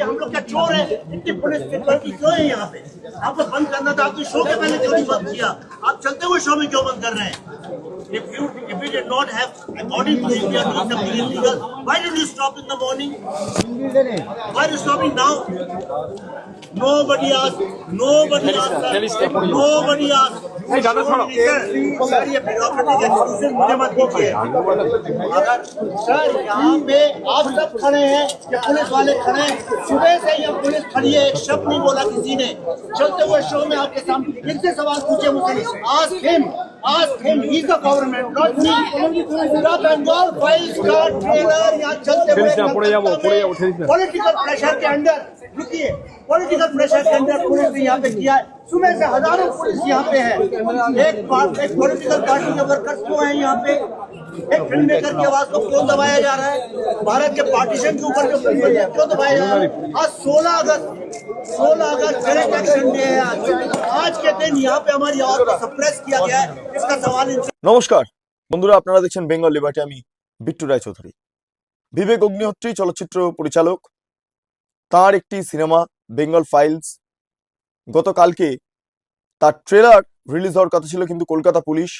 कि हम लोग क्या चोर है इतनी पुलिस सिक्योरिटी क्यों है यहाँ पे आपको बंद करना था आपने शो के पहले क्यों नहीं बंद किया आप चलते हुए शो में क्यों बंद कर रहे हैं If you if you did not have according to are doing something illegal, why did you stop in the morning? Why are you stopping now? Nobody asked. Nobody asked. Nobody asked. Sir मुझे sir यहाँ पे आप सब खड़े हैं या police वाले खड़े हैं सुबह से ही पुलिस खड़ी है एक शब्द नहीं बोला किसी ने। चलते हुए शो में आपके सामने फिर से सवाल पूछे आज हिम ask ट्रेलर चलते हुए के अंदर। रुकिए पॉलिटिकल प्रेशर के अंडर पुलिस ने यहाँ पे किया है सुबह से हजारों पुलिस यहाँ पे है एक बात एक पॉलिटिकल पार्टी के वर्कर्स क्यों है यहाँ पे एक फिल्म मेकर की आवाज को क्यों दबाया जा रहा है भारत के पार्टीशन के ऊपर जो फिल्म है, क्यों दबाया जा रहा है आज 16 अगस्त 16 अगस्त डायरेक्ट एक्शन डे है आज आज के दिन यहाँ पे हमारी आवाज को सप्रेस किया गया है इसका सवाल इनसे নমস্কার বন্ধুরা আপনারা দেখছেন বেঙ্গল লিবার্টি আমি বিট্টু রায় চৌধুরী বিবেক অগ্নিহোত্রী চলচ্চিত্র পরিচালক তার একটি সিনেমা, বেঙ্গল ফাইলস। গতকালকে তার ট্রেলার রিলিজ হওয়ার কথা ছিল, কিন্তু কলকাতা পুলিশ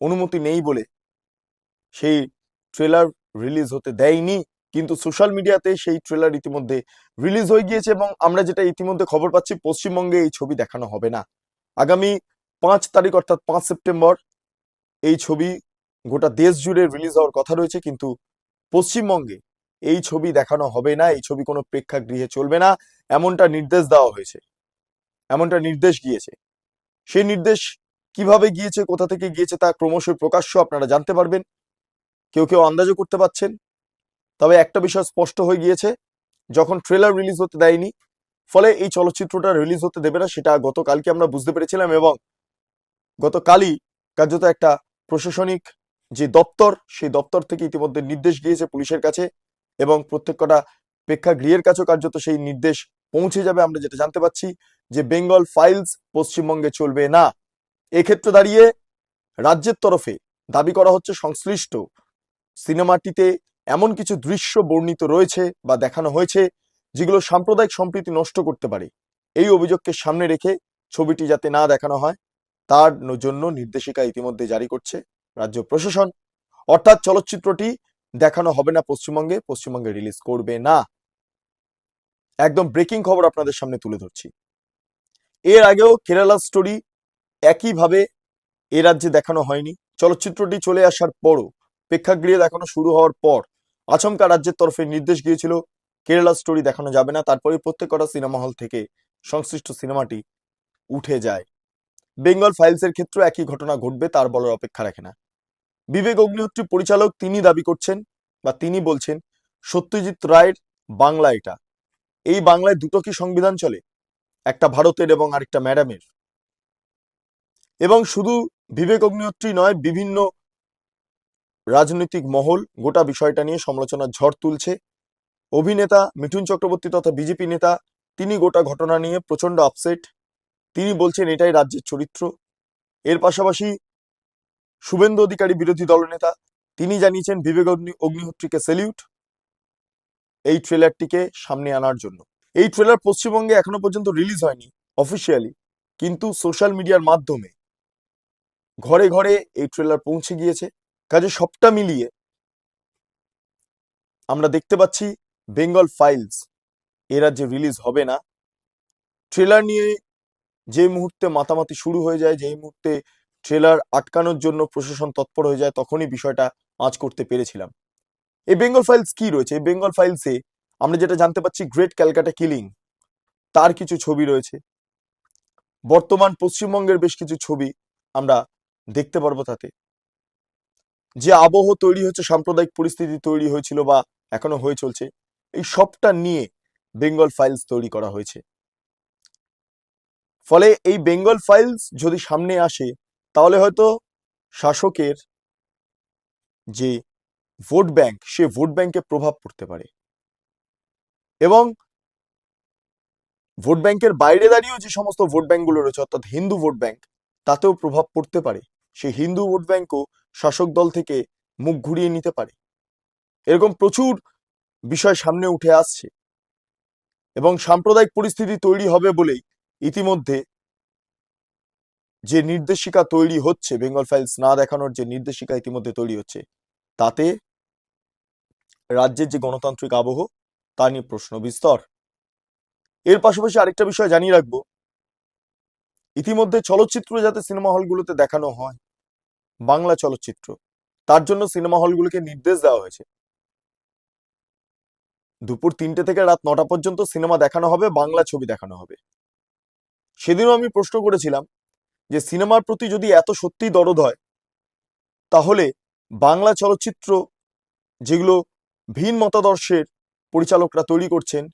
অনুমতি নেই বলে সেই ট্রেলার রিলিজ হতে দেয়নি। কিন্তু সোশ্যাল মিডিয়াতে সেই ট্রেলার ইতিমধ্যে রিলিজ হয়ে গিয়েছে এবং আমরা যেটা ইতিমধ্যে খবর পাচ্ছি, পশ্চিমবঙ্গে এই ছবি দেখানো হবে না। আগামী পাঁচ তারিখ, অর্থাৎ পাঁচ সেপ্টেম্বর, এই ছবি গোটা দেশ জুড়ে রিলিজ হওয়ার কথা রয়েছে, কিন্তু পশ্চিমবঙ্গে এই ছবি দেখানো হবে না, এই ছবি কোনো প্রেক্ষাগৃহে চলবে না, এমনটা নির্দেশ দেওয়া হয়েছে। এমনটা নির্দেশ গিয়েছে। সেই নির্দেশ কীভাবে গিয়েছে, কোথা থেকে গিয়েছে তা ক্রমশই প্রকাশ্য, আপনারা জানতে পারবেন। কেউ কেউ আন্দাজও করতে পারছেন। তবে একটা বিষয় স্পষ্ট হয়ে গিয়েছে, যখন ট্রেলার রিলিজ হতে দেয়নি, ফলে এই চলচ্চিত্রটা রিলিজ হতে দেবে না, সেটা গতকালকে আমরা বুঝতে পেরেছিলাম এবং গতকালই কার্যত একটা প্রশাসনিক যে দপ্তর, সেই দপ্তর থেকে ইতিমধ্যে নির্দেশ গিয়েছে পুলিশের কাছে। এবং প্রত্যেকটা প্রেক্ষাগৃহের কাছেও কার্যত সেই নির্দেশ পৌঁছে যাবে, আমরা যেটা জানতে পাচ্ছি যে বেঙ্গল ফাইলস পশ্চিমবঙ্গে চলবে না। এক্ষেত্রে দাঁড়িয়ে রাজ্যের তরফে দাবি করা হচ্ছে সংশ্লিষ্ট সিনেমাটিতে এমন কিছু দৃশ্য বর্ণিত রয়েছে বা দেখানো হয়েছে যেগুলো সাম্প্রদায়িক সম্প্রীতি নষ্ট করতে পারে। এই অভিযোগকে সামনে রেখে ছবিটি যাতে না দেখানো হয়, তার জন্য নির্দেশিকা ইতিমধ্যে জারি করছে রাজ্য প্রশাসন। অর্থাৎ চলচ্চিত্রটি দেখানো হবে না পশ্চিমবঙ্গে পশ্চিমবঙ্গে রিলিজ করবে না। একদম ব্রেকিং খবর আপনাদের সামনে তুলে ধরছি। এর আগেও কেরালা স্টোরি একইভাবে এ রাজ্যে দেখানো হয়নি। চলচ্চিত্রটি চলে আসার পরও প্রেক্ষাগৃহে দেখানো শুরু হওয়ার পর আচমকা রাজ্যের তরফে নির্দেশ গিয়েছিল, কেরালা স্টোরি দেখানো যাবে না। তারপরে প্রত্যেকটা সিনেমা হল থেকে সংশ্লিষ্ট সিনেমাটি উঠে যায়। বেঙ্গল ফাইলসের ক্ষেত্রে একই ঘটনা ঘটবে, তার বলার অপেক্ষা রাখে না। বিবেক অগ্নিহোত্রী পরিচালক তিনি দাবি করছেন বা তিনি বলছেন, সত্যজিৎ রায়ের বাংলা এটা। এই বাংলায় দুটো কি সংবিধান চলে? একটা ভারতের এবং আরেকটা ম্যাডামের। এবং শুধু বিবেক অগ্নিহোত্রী নয়, বিভিন্ন রাজনৈতিক মহল গোটা বিষয়টা নিয়ে সমালোচনার ঝড় তুলছে। অভিনেতা মিঠুন চক্রবর্তী তথা বিজেপি নেতা, তিনি গোটা ঘটনা নিয়ে প্রচণ্ড আপসেট। তিনি বলছেন, এটাই রাজ্যের চরিত্র। এর পাশাপাশি শুভেন্দু অধিকারী বিরোধী দলনেতা, তিনি জানিয়েছেন বিবেক অগ্নিহোত্রীকে সেলিউট এই ট্রেলারটিকে সামনে আনার জন্য। এই ট্রেলার পশ্চিমবঙ্গে এখনও পর্যন্ত রিলিজ হয়নি অফিসিয়ালি কিন্তু সোশ্যাল মিডিয়ার মাধ্যমে ঘরে ঘরে এই ট্রেলার পৌঁছে গিয়েছে। কাজে সবটা মিলিয়ে আমরা দেখতে পাচ্ছি বেঙ্গল ফাইলস, এ রাজ্যে রিলিজ হবে না। ট্রেলার নিয়ে যে মুহূর্তে মাতামাতি শুরু হয়ে যায়, যেই মুহূর্তে ট্রেলার আটকানোর জন্য প্রশাসন তৎপর হয়ে যায়, তখনই বিষয়টা আঁচ করতে পেরেছিলাম। এই বেঙ্গল ফাইলস কি রয়েছে? এই বেঙ্গল ফাইলসে আমরা যেটা জানতে পাচ্ছি, গ্রেট ক্যালকাটা কিলিং, তার কিছু ছবি রয়েছে। বর্তমান পশ্চিমবঙ্গের বেশ কিছু ছবি আমরা দেখতে পারব তাতে। যে আবহ তৈরি হচ্ছে সাম্প্রদায়িক পরিস্থিতি তৈরি হয়েছিল বা এখনও হয়ে চলছে, এই সবটা নিয়ে বেঙ্গল ফাইলস তৈরি করা হয়েছে। ফলে এই বেঙ্গল ফাইলস যদি সামনে আসে তাহলে হয়তো শাসকের যে ভোট ব্যাংক সে ভোট ব্যাংকে প্রভাব পড়তে পারে। এবং ভোট ব্যাংকের বাইরে দাঁড়িয়েও যে সমস্ত ভোট ব্যাংকগুলো রয়েছে, অর্থাৎ হিন্দু ভোট ব্যাংক তাতেও প্রভাব পড়তে পারে। সেই হিন্দু ভোট ব্যাংকও শাসক দল থেকে মুখ ঘুরিয়ে নিতে পারে। এরকম প্রচুর বিষয় সামনে উঠে আসছে। এবং সাম্প্রদায়িক পরিস্থিতি তৈরি হবে বলেই ইতিমধ্যে যে নির্দেশিকা তৈরি হচ্ছে, বেঙ্গল ফাইলস না দেখানোর যে নির্দেশিকা ইতিমধ্যে তৈরি হচ্ছে, তাতে রাজ্যের যে গণতান্ত্রিক আবহ, তা নিয়ে প্রশ্ন বিস্তর। এর পাশাপাশি আরেকটা বিষয় জানিয়ে রাখব। ইতিমধ্যে চলচ্চিত্র যাতে সিনেমা হলগুলোতে দেখানো হয়, বাংলা চলচ্চিত্র, তার জন্য সিনেমা হলগুলোকে নির্দেশ দেওয়া হয়েছে। দুপুর তিনটে থেকে রাত নটা পর্যন্ত সিনেমা দেখানো হবে, বাংলা ছবি দেখানো হবে। সেদিনও আমি প্রশ্ন করেছিলাম যে সিনেমার প্রতি যদি এত সত্যিই দরদ হয়, তাহলে বাংলা চলচ্চিত্র যেগুলো ভিন মতাদর্শের পরিচালকরা তৈরি করছেন,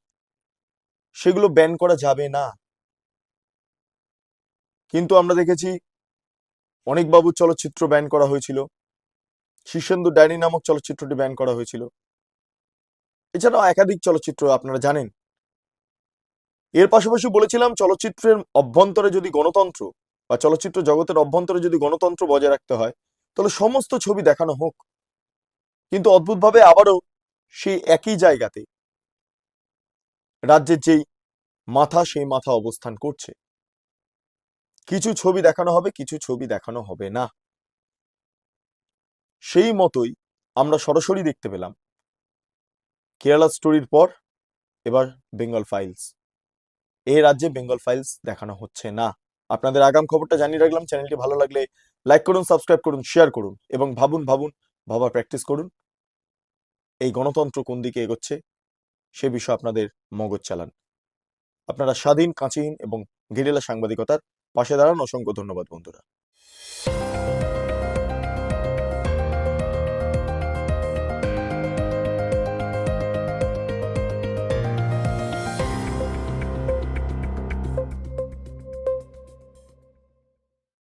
সেগুলো ব্যান করা যাবে না। কিন্তু আমরা দেখেছি অনেক বাবু চলচ্চিত্র ব্যান করা হয়েছিল। শীর্ষেন্দু ডায়েরি নামক চলচ্চিত্রটি ব্যান করা হয়েছিল। এছাড়াও একাধিক চলচ্চিত্র আপনারা জানেন। এর পাশাপাশি বলেছিলাম, চলচ্চিত্রের অভ্যন্তরে যদি গণতন্ত্র বা চলচ্চিত্র জগতের অভ্যন্তরে যদি গণতন্ত্র বজায় রাখতে হয়, তাহলে সমস্ত ছবি দেখানো হোক। কিন্তু অদ্ভুতভাবে আবারও সেই একই জায়গাতে রাজ্যের যেই মাথা, সেই মাথা অবস্থান করছে। কিছু ছবি দেখানো হবে, কিছু ছবি দেখানো হবে না। সেই মতোই আমরা সরাসরি দেখতে পেলাম কেরালা স্টোরির পর এবার বেঙ্গল ফাইলস। এই রাজ্যে বেঙ্গল ফাইলস দেখানো হচ্ছে না। আপনাদের আগাম খবরটা জানিয়ে রাখলাম। চ্যানেলটি ভালো লাগলে লাইক করুন সাবস্ক্রাইব করুন শেয়ার করুন এবং ভাবুন ভাবুন, ভাবার প্র্যাকটিস করুন। এই গণতন্ত্র কোন দিকে এগোচ্ছে সে বিষয়ে আপনাদের মগজ চালান। আপনারা স্বাধীন, কাঁচিহীন এবং গেরিলা সাংবাদিকতার পাশে দাঁড়ান। অসংখ্য ধন্যবাদ বন্ধুরা।